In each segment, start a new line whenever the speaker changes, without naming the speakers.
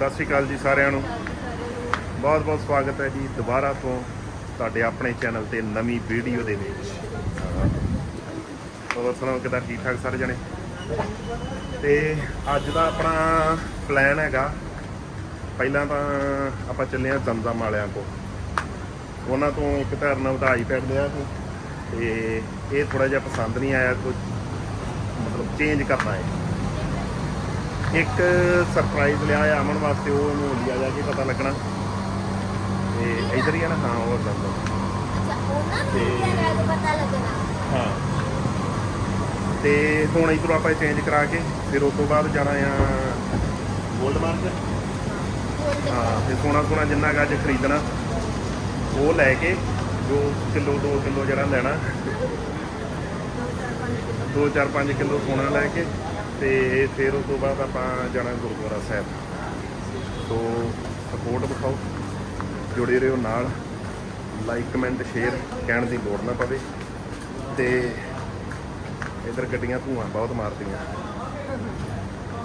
ਸਤਿ ਸ਼੍ਰੀ ਅਕਾਲ ਜੀ ਸਾਰਿਆਂ ਨੂੰ। ਬਹੁਤ ਬਹੁਤ ਸਵਾਗਤ ਹੈ ਜੀ ਦੁਬਾਰਾ ਤੋਂ ਤੁਹਾਡੇ ਆਪਣੇ ਚੈਨਲ ਤੇ ਨਵੀਂ ਵੀਡੀਓ ਦੇ ਵਿੱਚ। ਹੋਰ ਸੁਣਾਓ, ਕਿਦਾਂ ਠੀਕ ਠਾਕ ਸਾਰੇ ਜਣੇ? ਤੇ ਅੱਜ ਦਾ ਆਪਣਾ ਪਲਾਨ ਹੈਗਾ। ਪਹਿਲਾਂ ਤਾਂ ਆਪਾਂ ਚੱਲੇ ਆ ਜ਼ਮਜ਼ਮ ਵਾਲਿਆਂ ਕੋਲ। ਉਹਨਾਂ ਤੋਂ ਇੱਕ ਧਰਨਾ ਵਧਾਈ ਪੈਡ ਲਿਆ ਸੀ। ਤੇ ਇਹ ਥੋੜਾ ਜਿਹਾ ਪਸੰਦ ਨਹੀਂ ਆਇਆ ਕੁਝ ਮਤਲਬ ਚੇਂਜ ਕਰਨਾ ਹੈ। ਇੱਕ ਸਰਪ੍ਰਾਈਜ਼ ਲਿਆ ਹੈ ਅਮਨ ਵਾਸਤੇ ਉਹ ਉਹਨੂੰ ਲਿਆ ਜਾ ਕੇ ਪਤਾ ਲੱਗਣਾ। ਤੇ ਇਧਰ ਹੀ ਆ ਨਾ ਹਾਂ ਉਹ
ਪਤਾ ਲੱਗਣਾ।
ਹਾਂ। ਤੇ ਹੁਣ ਇਧਰੋਂ ਆਪਾਂ ਚੇਂਜ ਕਰਾ ਕੇ ਫਿਰ ਉਸ ਤੋਂ ਬਾਅਦ ਜਾਣਾ ਆ ਗੋਲਡ ਮਾਰਕੀਟ ਹਾਂ ਤੇ ਸੋਨਾ ਸੋਨਾ ਜਿੰਨਾ ਕੁ ਅੱਜ ਖਰੀਦਣਾ ਉਹ ਲੈ ਕੇ ਜੋ ਕਿਲੋ 2 ਕਿਲੋ ਜਿਹੜਾ ਲੈਣਾ। 2 4 5 ਕਿਲੋ ਸੋਨਾ ਲੈ ਕੇ। ਤੇ ਫਿਰ ਉਸ ਤੋਂ ਬਾਅਦ ਆਪਾਂ ਜਾਣਾ ਗੁਰਦੁਆਰਾ ਸਾਹਿਬ। ਸੋ ਸਪੋਰਟ ਵਿਖਾਓ, ਜੁੜੇ ਰਹੋ ਨਾਲ। ਲਾਈਕ ਕਮੈਂਟ ਸ਼ੇਅਰ ਕਹਿਣ ਦੀ ਲੋੜ ਨਾ ਪਵੇ। ਤੇ ਇਧਰ ਗੱਡੀਆਂ ਧੂਆਂ ਬਹੁਤ ਮਾਰਦੀਆਂ।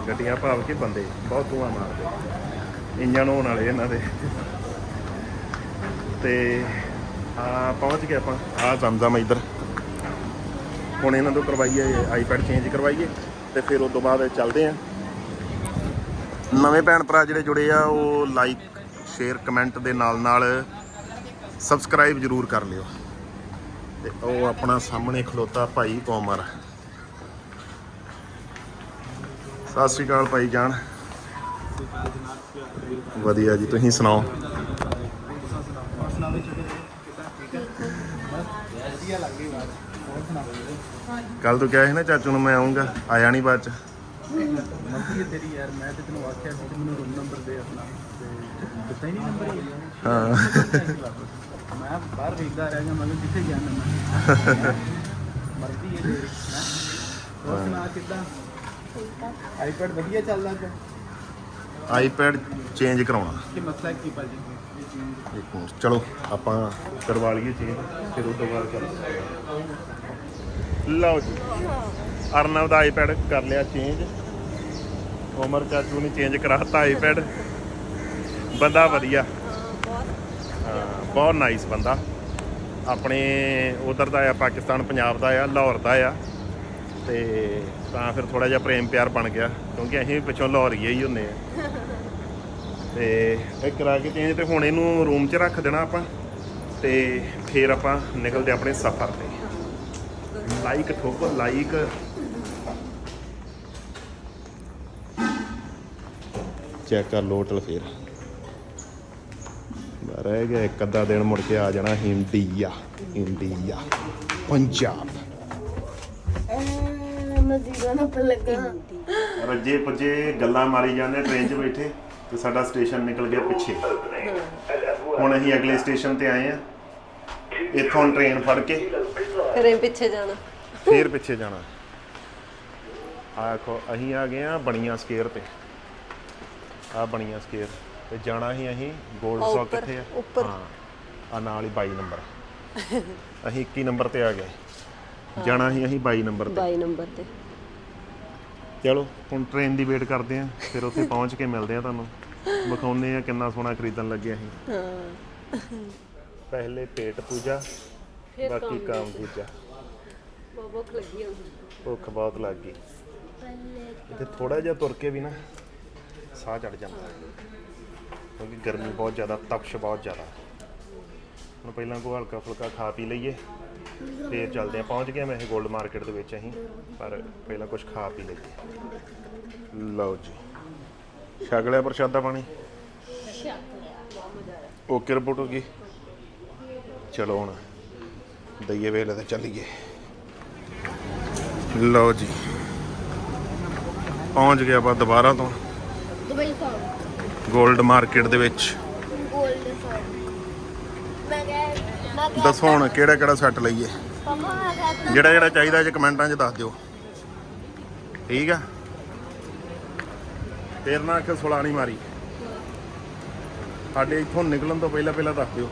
ਗੱਡੀਆਂ ਭਾਵ ਕੇ ਬੰਦੇ ਬਹੁਤ ਧੂਆਂ ਮਾਰਦੇ। ਇੰਜਣ ਹੋਣ ਵਾਲੇ ਇਹਨਾਂ ਦੇ। ਤੇ ਆ ਪਹੁੰਚ ਗਏ ਆਪਾਂ। ਆ ਜ਼ਮਜ਼ਮ ਇੱਧਰ। ਹੁਣ ਇਹਨਾਂ ਤੋਂ ਕਰਵਾਈਏ ਆਈਪੈਡ ਚੇਂਜ ਕਰਵਾਈਏ। ਤੇ ਫਿਰ ਉਸ ਤੋਂ ਬਾਅਦ ਚੱਲਦੇ ਆ। ਨਵੇਂ ਭੈਣ ਭਰਾ ਜਿਹੜੇ ਜੁੜੇ ਆ, ਉਹ ਲਾਈਕ ਸ਼ੇਅਰ ਕਮੈਂਟ ਦੇ ਨਾਲ ਨਾਲ ਸਬਸਕ੍ਰਾਈਬ ਜਰੂਰ ਕਰ ਲਿਓ। ਤੇ ਉਹ ਆਪਣਾ ਸਾਹਮਣੇ ਖਲੋਤਾ ਭਾਈ ਕੋਮਰ। ਸਤਿ ਸ਼੍ਰੀ ਅਕਾਲ ਭਾਈ ਜਾਨ। ਵਧੀਆ ਜੀ, ਤੁਸੀਂ ਸੁਣਾਓ? ਕੱਲ ਤੂੰ ਕਿਹਾ ਸੀ ਨਾ ਚਾਚੂ ਨੂੰ ਮੈਂ ਆਉਂਗਾ ਆਇਆ ਨਹੀਂ ਬਾਅਦ ਚ।
ਮਰਜ਼ੀ ਹੈ ਤੇਰੀ ਯਾਰ ਮੈਂ ਤੇ ਤੈਨੂੰ ਆਖਿਆ ਸੀ ਕਿ ਮੈਨੂੰ ਰੂਮ ਨੰਬਰ ਦੇ ਆਪਣਾ। ਤੇ ਦਿੱਤਾ ਹੀ ਨਹੀਂ ਨੰਬਰ ਹੀ
ਹਾਂ।
ਮੈਂ ਬਾਹਰ ਵੇਖਦਾ ਰਹਿ ਗਿਆ ਮੈਂ ਕਿਹਾ ਕਿੱਥੇ ਜਾਣਾ ਮੈਂ? ਮਰਜ਼ੀ ਹੈ ਤੇਰੀ ਹੈਂ। ਹੋਰ ਸੁਣਾ ਕਿੱਦਾਂ? ਆਈਪੈਡ ਵਧੀਆ ਚੱਲਦਾ ਪਿਆ?
ਆਈਪੈਡ ਚੇਂਜ ਕਰਾਉਣਾ।
ਕੀ ਮਸਲਾ ਕੀ ਭਾਜੀ?
ਇੱਕ ਮਿੰਟ ਚਲੋ ਆਪਾਂ ਕਰਵਾ ਲਈਏ ਚੇਂਜ ਫਿਰ ਉਸ ਤੋਂ ਬਾਅਦ ਕਰ ਲਓ ਜੀ। ਅਰਨਵ ਦਾ ਆਈਪੈਡ ਕਰ ਲਿਆ ਚੇਂਜ ਉਮਰ ਚਾਚੂ ਨੇ ਚੇਂਜ ਕਰਾਤਾ ਆਈਪੈਡ ਬੰਦਾ ਵਧੀਆ। ਹਾਂ, ਬਹੁਤ ਨਾਈਸ ਬੰਦਾ। ਆਪਣੇ ਉਧਰ ਦਾ ਆ, ਪਾਕਿਸਤਾਨ, ਪੰਜਾਬ ਦਾ ਆ, ਲਾਹੌਰ ਦਾ ਆ। ਤੇ ਤਾਂ ਫਿਰ ਥੋੜਾ ਜਿਹਾ ਪ੍ਰੇਮ ਪਿਆਰ ਬਣ ਗਿਆ, ਕਿਉਂਕਿ ਅਸੀਂ ਵੀ ਪਿੱਛੋਂ ਲਾਹੌਰੀਏ ਹੀ ਹੁੰਨੇ ਆ। ਤੇ ਇਹ ਕਰਾ ਕੇ ਚੇਂਜ ਤੇ ਹੁਣ ਇਹਨੂੰ ਰੂਮ 'ਚ ਰੱਖ ਦੇਣਾ ਆਪਾਂ। ਤੇ ਫਿਰ ਆਪਾਂ ਨਿਕਲਦੇ ਆਪਣੇ ਸਫ਼ਰ ਤੇ। ਲਾਈਕ ਠੋਕੋ ਲਾਈਕ ਚੈੱਕ ਕਰ ਲੋਟਲ ਫੇਰ ਰਹਿ ਗਿਆ ਇੱਕ ਅੱਧਾ ਦਿਨ ਮੁੜ ਕੇ ਆ ਜਾਣਾ ਇੰਡੀਆ ਇੰਡੀਆ ਪੰਜਾਬ
ਨਜ਼ੀਰਾ ਨਾ ਪਲਗਾ
ਰੱਜੇ ਪੁੱਜੇ ਗੱਲਾਂ ਮਾਰੀ ਜਾਂਦੇ ਟ੍ਰੇਨ 'ਚ ਬੈਠੇ ਤੇ ਸਾਡਾ ਸਟੇਸ਼ਨ ਨਿਕਲ ਗਿਆ ਪਿੱਛੇ ਹੁਣ ਅਸੀਂ ਅਗਲੇ ਸਟੇਸ਼ਨ ਤੇ ਆਏ ਆ ਇੱਥੋਂ ਟ੍ਰੇਨ ਫੜ ਕੇ
ਘਰੇ ਪਿੱਛੇ ਜਾਣਾ।
ਫੇਰ ਪਿੱਛੇ ਜਾਣਾ। ਆਖੋ ਅਸੀਂ ਆ ਗਏ ਆ ਬਣੀਆਂ ਸਕੇਅਰ ਤੇ। ਆ ਬਣੀਆਂ ਸਕੇਅਰ ਤੇ ਜਾਣਾ ਹੀ ਅਸੀਂ ਗੋਲਡ ਸੌਕ
ਉੱਪਰ,
ਕਿੱਥੇ ਆ?
ਉੱਪਰ।
ਹਾਂ ਆ ਨਾਲ ਹੀ 22 ਨੰਬਰ। ਅਸੀਂ 21 ਨੰਬਰ ਤੇ ਆ ਗਏ। ਜਾਣਾ ਹੀ ਅਸੀਂ 22 ਨੰਬਰ ਤੇ।
22 ਨੰਬਰ ਤੇ।
ਚਲੋ ਹੁਣ ਟ੍ਰੇਨ ਦੀ ਵੇਟ ਕਰਦੇ ਆ ਫਿਰ ਉੱਥੇ ਪਹੁੰਚ ਕੇ ਮਿਲਦੇ ਆ ਤੁਹਾਨੂੰ। ਵਿਖਾਉਂਦੇ ਆ ਕਿੰਨਾ ਸੋਹਣਾ ਖਰੀਦਣ ਲੱਗੇ ਅਸੀਂ।
ਹਾਂ।
ਪਹਿਲੇ ਪੇਟ ਪੂਜਾ
ਫਿਰ
ਬਾਕੀ ਕੰਮ ਦੂਜਾ
ਬਹੁਤ ਭੁੱਖ ਲੱਗੀ ਹੁੰਦੀ
ਭੁੱਖ ਬਹੁਤ ਲੱਗ ਗਈ। ਇੱਥੇ ਥੋੜਾ ਜਿਹਾ ਤੁਰ ਕੇ ਵੀ ਨਾ ਸਾਹ ਚੜ ਜਾਂਦਾ। ਕਿਉਂਕਿ ਗਰਮੀ ਬਹੁਤ ਜ਼ਿਆਦਾ ਤਪਸ਼ ਬਹੁਤ ਜ਼ਿਆਦਾ। ਹੁਣ ਪਹਿਲਾਂ ਕੋ ਹਲਕਾ ਫੁਲਕਾ ਖਾ ਪੀ ਲਈਏ। ਫੇਰ ਚੱਲਦੇ ਆ ਪਹੁੰਚ ਗਏ ਮੈਂ ਇਹ 골ਡ ਮਾਰਕੀਟ ਦੇ ਵਿੱਚ ਅਸੀਂ। ਪਰ ਪਹਿਲਾਂ ਕੁਝ ਖਾ ਪੀ ਲਈਏ। ਲਓ ਜੀ। ਛਕ ਲਿਆ ਪ੍ਰਸ਼ਾਦਾ ਪਾਣੀ। ਓਕੇ ਰਿਪੋਰਟ ਹੋ ਗਈ। ਚਲੋ ਹੁਣ ਦਈਏ ਵੇਲੇ ਤੇ ਚੱਲੀਏ। ਲਓ ਜੀ। ਪਹੁੰਚ ਗਿਆ ਆਪਾਂ ਦੁਬਾਰਾ ਤੋਂ।
Dubai farm.
골ਡ ਮਾਰਕੀਟ ਦੇ ਵਿੱਚ।
ਫਾਰਮ। ਮੈਂ ਕਿਹਾ
ਦੱਸੋ ਹੁਣ ਕਿਹੜਾ ਕਿਹੜਾ ਸੈੱਟ ਲਈਏ? ਜਿਹੜਾ ਜਿਹੜਾ ਚਾਹੀਦਾ ਜੇ ਕਮੈਂਟਾਂ 'ਚ ਦੱਸ ਦਿਓ। ਠੀਕ ਆ? ਫੇਰ ਨਾ ਕਿ ਸੁਲਾ ਨਹੀਂ ਮਾਰੀ ਸਾਡੇ ਇੱਥੋਂ ਨਿਕਲਣ ਤੋਂ ਪਹਿਲਾਂ ਪਹਿਲਾਂ ਦੱਸ ਦਿਓ।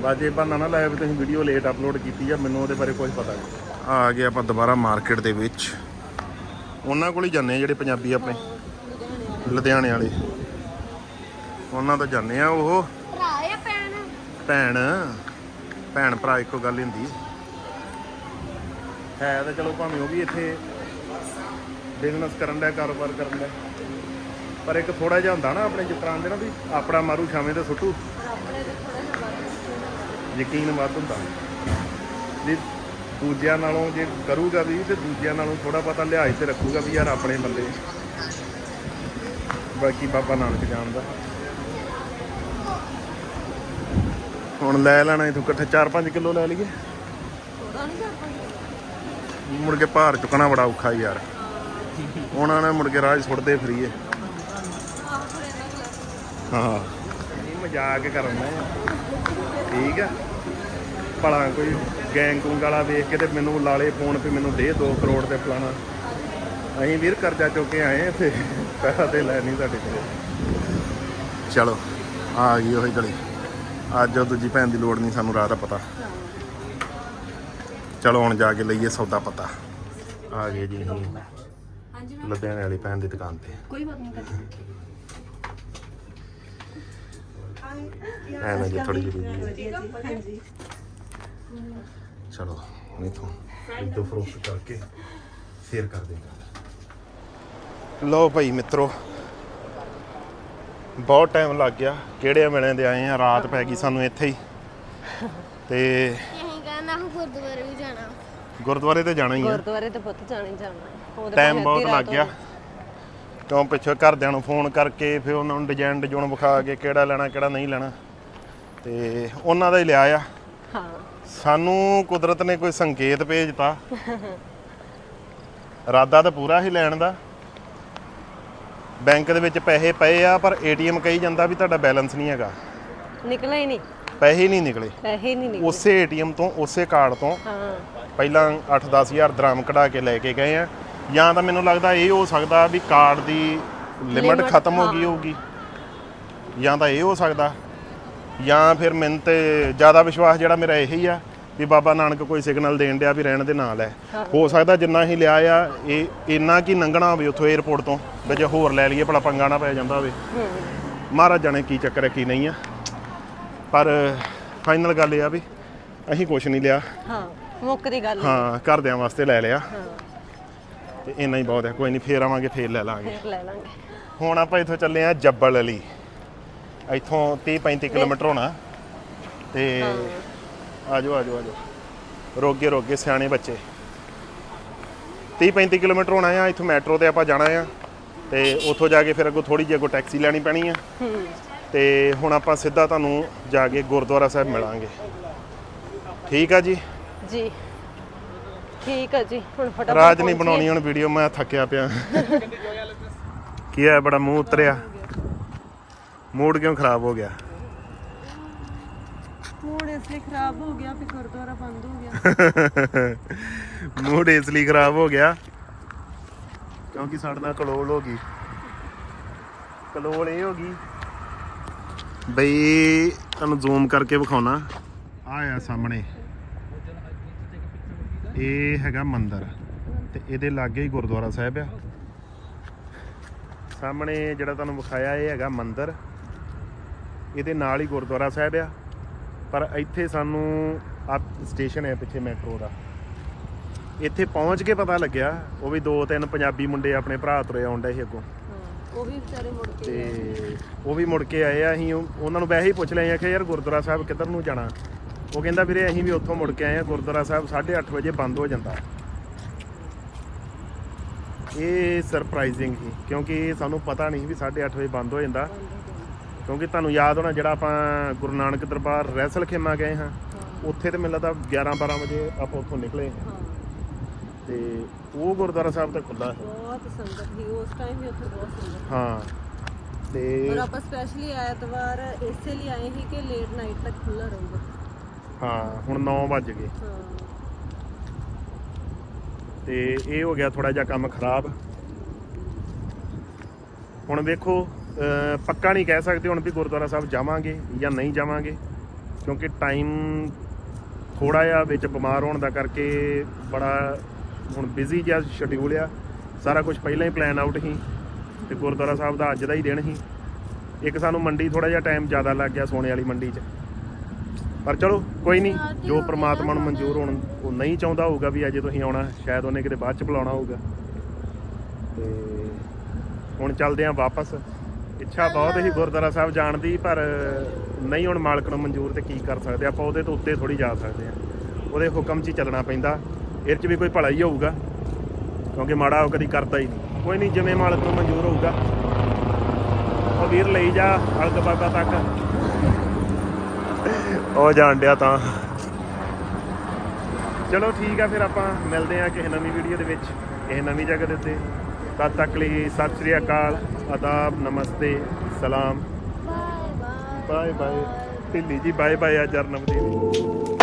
ਬਾਜੇ ਬਹਾਨਾ ਨਾ ਲਾਇਆ ਵੀ ਤੁਸੀਂ ਵੀਡੀਓ ਲੇਟ ਅਪਲੋਡ ਕੀਤੀ ਆ ਮੈਨੂੰ ਉਹਦੇ ਬਾਰੇ ਕੁਝ ਪਤਾ ਨਹੀਂ। ਆ ਗਏ ਆਪਾਂ ਦੁਬਾਰਾ ਮਾਰਕੀਟ ਦੇ ਵਿੱਚ। ਉਹਨਾਂ ਕੋਲ ਹੀ ਜਾਂਦੇ ਆ ਜਿਹੜੇ ਪੰਜਾਬੀ ਆਪਣੇ। ਲੁਧਿਆਣੇ ਵਾਲੇ। ਉਹਨਾਂ ਤੋਂ ਜਾਂਦੇ ਆ ਉਹ।
ਭਰਾ ਆ ਭੈਣ?
ਭੈਣ। ਭੈਣ ਭਰਾ ਇੱਕੋ ਗੱਲ ਹੀ ਹੁੰਦੀ ਹੈ ਤਾਂ ਚਲੋ ਭਾਵੇਂ ਉਹ ਵੀ ਇੱਥੇ ਬਿਜ਼ਨਸ ਕਰਨ ਦਾ ਕਾਰੋਬਾਰ ਕਰਨ ਦਾ। ਪਰ ਇੱਕ ਥੋੜਾ ਜਿਹਾ ਹੁੰਦਾ ਨਾ ਆਪਣੇ ਜਿਸ ਤਰ੍ਹਾਂ ਦੇ ਨਾ ਵੀ ਆਪਣਾ ਮਾਰੂ ਛਾਵੇਂ ਤੇ ਸੁੱਟੂ। ਯਕੀਨ ਵੱਧ ਹੁੰਦਾ। ਵੀ ਦੂਜਿਆਂ ਨਾਲੋਂ ਜੇ ਕਰੂਗਾ ਵੀ, ਤੇ ਦੂਜਿਆਂ ਨਾਲੋਂ ਥੋੜਾ ਪਤਾ ਲਿਹਾਜ਼ ਤੇ ਰੱਖੂਗਾ ਵੀ ਯਾਰ ਆਪਣੇ ਬੰਦੇ। ਬਾਕੀ ਬਾਬਾ ਨਾਨਕ ਜਾਣਦਾ। ਹੁਣ ਲੈ ਲੈਣਾ ਇਥੋਂ ਇਕੱਠੇ 4-5 ਕਿਲੋ ਲੈ ਲਈਏ। ਮੁੜ ਕੇ ਭਾਰ ਚੁੱਕਣਾ ਬੜਾ ਔਖਾ ਯਾਰ। ਉਹਨਾਂ ਨੇ ਮੁੜ ਕੇ ਰਾਜ ਸੁੱਟਦੇ ਫਰੀਏ। ਹਾਂ। ਇਹ ਮਜ਼ਾਕ ਕਰਨਾ ਹੈ ਠੀਕ ਆ। ਭਲਾ ਕੋਈ ਗੈਂਗ ਗੁੰਗ ਵਾਲਾ ਵੇਖ ਕੇ ਤੇ ਮੈਨੂੰ ਲਾਲੇ ਫੋਨ ਤੇ ਮੈਨੂੰ ਦੇ 2 ਕਰੋੜ ਤੇ ਫਲਾਣਾ। ਅਸੀਂ ਵੀਰ ਕਰਜ਼ਾ ਚੁੱਕ ਕੇ ਆਏ ਇੱਥੇ ਪੈਸਾ ਤੇ ਲੈ ਨਹੀਂ ਸਾਡੇ ਕੋਲ। ਚਲੋ ਆ ਗਈ ਉਹੀ ਗਲੀ। ਅੱਜ ਉਹ ਦੂਜੀ ਭੈਣ ਦੀ ਲੋੜ ਨਹੀਂ ਸਾਨੂੰ ਰਾਹ ਦਾ ਪਤਾ। ਚਲੋ ਹੁਣ ਜਾ ਕੇ ਲਈਏ ਸੌਦਾ ਪਤਾ। ਆ ਗਏ ਜੀ
ਮੈਂ
ਲੁਧਿਆਣੇ ਵਾਲੀ ਭੈਣ ਦੀ ਦੁਕਾਨ ਤੇ।
ਕੋਈ ਬਾਤ ਨਹੀਂ ਕਰਦੀ
ਐ ਨਾ ਜੀ ਥੋੜੀ ਜਿਹੀ
ਹਾਂਜੀ।
ਚਲੋ ਇਥੋਂ ਇੱਕ ਦੋ ਫਰੋਸ਼ ਕਰਕੇ ਫੇਰ ਕਰ ਦੇਗਾ ਲੋ ਭਾਈ ਮਿੱਤਰੋ ਬਹੁਤ ਟਾਈਮ ਲੱਗ ਗਿਆ। ਕਿਹੜੇ ਵੇਲੇ ਦੇ ਆਏ ਆ ਰਾਤ ਪੈ ਗਈ ਸਾਨੂੰ ਇੱਥੇ ਹੀ। ਤੇ
ਅਸੀਂ ਕਹਿੰਦਾ ਹਾਂ ਗੁਰਦੁਆਰੇ ਵੀ ਜਾਣਾ।
ਗੁਰਦੁਆਰੇ ਤੇ ਜਾਣਾ ਹੀ ਆ।
ਗੁਰਦੁਆਰੇ ਤੇ ਪੁੱਤ ਜਾਣੇ ਜਾਣਾ।
ਟਾਈਮ ਬਹੁਤ ਲੱਗ ਗਿਆ। ਕਿਉਂ ਪਿੱਛੇ ਘਰਦਿਆਂ ਨੂੰ ਫੋਨ ਕਰਕੇ ਫਿਰ ਉਹਨਾਂ ਨੂੰ ਡਿਜ਼ਾਈਨ ਡਿਜ਼ਾਈਨ ਵਿਖਾ ਕੇ ਕਿਹੜਾ ਲੈਣਾ ਕਿਹੜਾ ਨਹੀਂ ਲੈਣਾ। ਤੇ ਉਹਨਾਂ ਦਾ ਹੀ ਲਿਆ ਆ।
ਹਾਂ।
ਸਾਨੂੰ ਕੁਦਰਤ ਨੇ ਕੋਈ ਸੰਕੇਤ ਭੇਜਤਾ। ਇਰਾਦਾ ਤਾਂ ਪੂਰਾ ਹੀ ਲੈਣ ਦਾ। ਬੈਂਕ ਦੇ ਵਿੱਚ ਪੈਸੇ ਪਏ ਆ ਪਰ ਏਟੀਐਮ ਕਹੀ ਜਾਂਦਾ ਵੀ ਤੁਹਾਡਾ ਬੈਲੈਂਸ ਨਹੀਂ ਹੈਗਾ।
ਨਿਕਲਿਆ ਹੀ ਨਹੀਂ।
ਪੈਸੇ ਹੀ ਨਹੀਂ ਨਿਕਲੇ।
ਪੈਸੇ ਨਹੀਂ ਨਿਕਲੇ।
ਉਸੇ ਏਟੀਐਮ ਤੋਂ ਉਸੇ ਕਾਰਡ ਤੋਂ
ਹਾਂ।
ਪਹਿਲਾਂ 8-10 ਹਜ਼ਾਰ ਦਰਾਮ ਕਢਾ ਕੇ ਲੈ ਕੇ ਗਏ ਆ। ਜਾਂ ਤਾਂ ਮੈਨੂੰ ਲੱਗਦਾ ਇਹ ਹੋ ਸਕਦਾ ਵੀ ਕਾਰਡ ਦੀ ਲਿਮਟ
Limit,
ਖਤਮ ਹੋ। ਗਈ ਹੋਊਗੀ। ਜਾਂ ਤਾਂ ਇਹ ਹੋ ਸਕਦਾ। ਜਾਂ ਫਿਰ ਮੈਨੂੰ ਤੇ ਜ਼ਿਆਦਾ ਵਿਸ਼ਵਾਸ ਜਿਹੜਾ ਮੇਰਾ ਇਹੀ ਆ ਵੀ ਬਾਬਾ ਨਾਨਕ ਕੋਈ ਸਿਗਨਲ ਦੇਣ ਡਿਆ ਵੀ ਰਹਿਣ ਦੇ ਨਾਲ ਹੈ। ਹੋ ਸਕਦਾ ਜਿੰਨਾ ਹੀ ਲਿਆ ਆ ਇਹ ਇੰਨਾ ਕੀ ਲੰਘਣਾ ਹੋਵੇ ਉੱਥੋਂ 에어ਪੋਰਟ ਤੋਂ ਵੀ ਜੇ ਹੋਰ ਲੈ ਲਈਏ ਭਲਾ ਪੰਗਾ ਨਾ ਪੈ ਜਾਂਦਾ ਹੋਵੇ। ਮਹਾਰਾਜ ਜਾਣੇ ਕੀ ਚੱਕਰ ਹੈ ਕੀ ਨਹੀਂ ਆ। ਪਰ ਫਾਈਨਲ ਗੱਲ ਇਹ ਆ ਵੀ ਅਸੀਂ ਕੁਝ ਨਹੀਂ ਲਿਆ।
ਹਾਂ ਮੁੱਕ ਦੀ ਗੱਲ
ਹਾਂ ਘਰਦਿਆਂ ਵਾਸਤੇ ਲੈ ਲਿਆ।
ਹਾਂ।
ਤੇ ਇੰਨਾ ਹੀ ਬਹੁਤ ਹੈ ਕੋਈ ਨਹੀਂ ਫੇਰ ਆਵਾਂਗੇ ਫੇਰ ਲੈ ਲਾਂਗੇ।
ਫੇਰ ਲੈ ਲਾਂਗੇ।
ਹੁਣ ਆਪਾਂ ਇੱਥੋਂ ਚੱਲੇ ਆ ਜੱਬਲ ਅਲੀ ਇੱਥੋਂ 30 35 ਕਿਲੋਮੀਟਰ ਹੋਣਾ। ਤੇ ਆਜੋ ਆਜੋ ਆਜੋ। ਰੋਗੇ ਰੋਗੇ ਸਿਆਣੇ ਬੱਚੇ। 30 35 ਕਿਲੋਮੀਟਰ ਹੋਣਾ ਆ ਇੱਥੋਂ ਮੈਟਰੋ ਤੇ ਆਪਾਂ ਜਾਣਾ ਆ। ਤੇ ਉੱਥੋਂ ਜਾ ਕੇ ਫਿਰ ਅੱਗੋਂ ਥੋੜੀ ਜਿਹੀ ਅੱਗੋਂ ਟੈਕਸੀ ਲੈਣੀ ਪੈਣੀ ਆ। ਤੇ ਹੁਣ ਆਪਾਂ ਸਿੱਧਾ ਤੁਹਾਨੂੰ ਜਾ ਕੇ ਗੁਰਦੁਆਰਾ ਸਾਹਿਬ ਮਿਲਾਂਗੇ। ਠੀਕ ਆ ਜੀ?
ਜੀ। ਠੀਕ ਆ ਜੀ ਹੁਣ ਫਟਾਫਟ
ਰਾਜ ਨਹੀਂ। ਬਣਾਉਣੀ ਹੁਣ ਵੀਡੀਓ ਮੈਂ ਥੱਕਿਆ ਪਿਆ। ਕੀ ਹੈ ਬੜਾ ਮੂੰਹ ਉਤਰਿਆ। ਮੂਡ ਕਿਉਂ ਖਰਾਬ ਹੋ ਗਿਆ?
ਮੂਡ ਇਸ ਲਈ ਖਰਾਬ ਹੋ ਗਿਆ ਵੀ ਗੁਰਦੁਆਰਾ ਬੰਦ ਹੋ ਗਿਆ।
ਮੂਡ ਇਸ ਲਈ ਖਰਾਬ ਹੋ ਗਿਆ ਕਿਉਂਕਿ ਸਾਡੇ ਨਾਲ ਕਲੋਲ ਹੋ ਗਈ। ਕਲੋਲ ਇਹ ਹੋ ਗਈ ਬਈ ਤੁਹਾਨੂੰ ਜ਼ੂਮ ਕਰਕੇ ਵਿਖਾਉਣਾ। ਆ ਆ ਸਾਹਮਣੇ। ਇਹ ਹੈਗਾ ਮੰਦਿਰ ਤੇ ਇਹਦੇ ਲਾਗੇ ਹੀ ਗੁਰਦੁਆਰਾ ਸਾਹਿਬ ਆ। ਸਾਹਮਣੇ ਜਿਹੜਾ ਤੁਹਾਨੂੰ ਵਿਖਾਇਆ ਇਹ ਹੈਗਾ ਮੰਦਿਰ। ਇਹਦੇ ਨਾਲ ਹੀ ਗੁਰਦੁਆਰਾ ਸਾਹਿਬ ਆ। ਪਰ ਇੱਥੇ ਸਾਨੂੰ ਆ ਸਟੇਸ਼ਨ ਹੈ ਪਿੱਛੇ ਮੈਟਰੋ ਦਾ। ਇੱਥੇ ਪਹੁੰਚ ਕੇ ਪਤਾ ਲੱਗਿਆ ਉਹ ਵੀ ਦੋ ਤਿੰਨ ਪੰਜਾਬੀ ਮੁੰਡੇ ਆਪਣੇ ਭਰਾ ਤੁਰੇ ਆਉਂਦੇ ਸੀ ਅੱਗੋਂ।
ਉਹ ਵੀ ਵਿਚਾਰੇ ਮੁੜ ਕੇ
ਤੇ ਉਹ ਵੀ ਮੁੜ ਕੇ ਆਏ ਆ ਅਸੀਂ ਉਹ- ਉਹਨਾਂ ਨੂੰ ਵੈਸੇ ਹੀ ਪੁੱਛ ਲਿਆ ਕਿ ਯਾਰ ਗੁਰਦੁਆਰਾ ਸਾਹਿਬ ਕਿੱਧਰ ਨੂੰ ਜਾਣਾ। ਉਹ ਕਹਿੰਦਾ ਵੀਰੇ ਅਸੀਂ ਵੀ ਉੱਥੋਂ ਮੁੜ ਕੇ ਆਏ ਆ ਗੁਰਦੁਆਰਾ ਸਾਹਿਬ 8:30 ਵਜੇ ਬੰਦ ਹੋ ਜਾਂਦਾ। ਇਹ ਸਰਪ੍ਰਾਈਜ਼ਿੰਗ ਸੀ ਕਿਉਂਕਿ ਸਾਨੂੰ ਪਤਾ ਨਹੀਂ ਵੀ 8:30 ਵਜੇ ਬੰਦ ਹੋ ਜਾਂਦਾ। ਕਿਉਂਕਿ ਤੁਹਾਨੂੰ ਯਾਦ ਹੋਣਾ ਜਿਹੜਾ ਆਪਾਂ ਗੁਰੂ ਨਾਨਕ ਦਰਬਾਰ ਰੈਸਲ ਖੇਮਾ ਗਏ ਹਾਂ ਉੱਥੇ ਤੇ ਮੈਨੂੰ ਲੱਗਦਾ 11 12 ਵਜੇ ਆਪਾਂ ਉੱਥੋਂ ਨਿਕਲੇ ਤੇ ਉਹ ਗੁਰਦੁਆਰਾ ਸਾਹਿਬ ਤਾਂ ਖੁੱਲਾ ਹੈ
ਬਹੁਤ ਸੰਗਤ ਸੀ ਉਸ ਟਾਈਮ ਵੀ ਉੱਥੇ ਬਹੁਤ ਸੰਗਤ
ਹਾਂ ਤੇ
ਆਪਾਂ ਸਪੈਸ਼ਲੀ ਐਤਵਾਰ ਇਸੇ ਲਈ ਆਏ ਸੀ ਕਿ ਲੇਟ ਨਾਈਟ ਤੱਕ ਖੁੱਲਾ ਰਹੂਗਾ
ਹਾਂ ਹੁਣ 9 ਵੱਜ ਗਏ। ਤੇ ਇਹ ਹੋ ਗਿਆ ਥੋੜਾ ਜਿਹਾ ਕੰਮ ਖਰਾਬ। ਹੁਣ ਵੇਖੋ ਪੱਕਾ ਨਹੀਂ ਕਹਿ ਸਕਦੇ ਹੁਣ ਵੀ ਗੁਰਦੁਆਰਾ ਸਾਹਿਬ ਜਾਵਾਂਗੇ ਜਾਂ ਨਹੀਂ ਜਾਵਾਂਗੇ ਕਿਉਂਕਿ ਟਾਈਮ ਥੋੜਾ ਜਿਹਾ ਵਿੱਚ ਬਿਮਾਰ ਹੋਣ ਦਾ ਕਰਕੇ ਬੜਾ ਹੁਣ ਬਿਜ਼ੀ ਜਿਹਾ ਸ਼ਡਿਊਲ ਆ। ਸਾਰਾ ਕੁਝ ਪਹਿਲਾਂ ਹੀ ਪਲਾਨ ਆਊਟ ਸੀ ਤੇ ਗੁਰਦੁਆਰਾ ਸਾਹਿਬ ਦਾ ਅੱਜ ਦਾ ਹੀ ਦਿਨ ਸੀ। ਇੱਕ ਸਾਨੂੰ ਮੰਡੀ ਥੋੜਾ ਜਿਹਾ ਟਾਈਮ ਜ਼ਿਆਦਾ ਲੱਗ ਗਿਆ ਸੋਨੇ ਵਾਲੀ ਮੰਡੀ 'ਚ। ਪਰ ਚਲੋ ਪ੍ਰਮਾਤਮਾ ਨਹੀਂ ਜੋ ਪ੍ਰਮਾਤਮਾ ਨੂੰ ਮਨਜ਼ੂਰ ਹੋਣ ਉਹ ਨਹੀਂ ਚਾਹੁੰਦਾ ਹੋਊਗਾ ਵੀ ਅਜੇ ਤੁਸੀਂ ਆਉਣਾ ਸ਼ਾਇਦ ਉਹਨੇ ਕਿਤੇ ਬਾਅਦ 'ਚ ਬੁਲਾਉਣਾ ਹੋਊਗਾ। ਤੇ ਹੁਣ ਚੱਲਦੇ ਆਂ ਵਾਪਸ। ਇੱਛਾ ਬਹੁਤ ਹੀ ਗੁਰਦੁਆਰਾ ਸਾਹਿਬ ਜਾਣ ਦੀ ਪਰ ਨਹੀਂ ਹੁਣ ਮਾਲਕ ਨੂੰ ਮਨਜ਼ੂਰ ਤੇ ਕੀ ਕਰ ਸਕਦੇ ਆਪਾਂ ਉਹਦੇ ਤੋਂ ਉੱਤੇ ਥੋੜੀ ਜਾ ਸਕਦੇ ਆ। ਉਹਦੇ ਹੁਕਮ 'ਚ ਹੀ ਚੱਲਣਾ ਪੈਂਦਾ ਇਹ 'ਚ ਵੀ ਕੋਈ ਭਲਾ ਹੀ ਹੋਊਗਾ ਕਿਉਂਕਿ ਮਾੜਾ ਉਹ ਕਦੀ ਕਰਦਾ ਹੀ ਨਹੀਂ। ਕੋਈ ਨਹੀਂ ਜਿਵੇਂ ਮਾਲਕ ਨੂੰ ਮਨਜ਼ੂਰ ਹੋਊਗਾ। ਉਹ ਵੀਰ ਲਈ ਜਾ ਅਲਗ ਬਾਬਾ ਤੱਕ। ਉਹ ਜਾਣ ਡਿਆ ਤਾਂ। ਚਲੋ ਠੀਕ ਆ ਫਿਰ ਆਪਾਂ ਮਿਲਦੇ ਆ ਕਿਸੇ ਨਵੀਂ ਵੀਡੀਓ ਦੇ ਵਿੱਚ ਕਿਸੇ ਨਵੀਂ ਜਗ੍ਹਾ ਦੇ ਉੱਤੇ। ਤਦ ਤੱਕ ਲਈ ਸਤਿ ਸ੍ਰੀ ਅਕਾਲ ਆਦਾਬ ਨਮਸਤੇ ਸਲਾਮ।
ਬਾਏ ਬਾਏ
ਬਾਏ ਬਾਏ ਢਿੱਲੀ ਜੀ ਬਾਏ ਬਾਏ ਆ ਜਰਨਮ ਦੀ।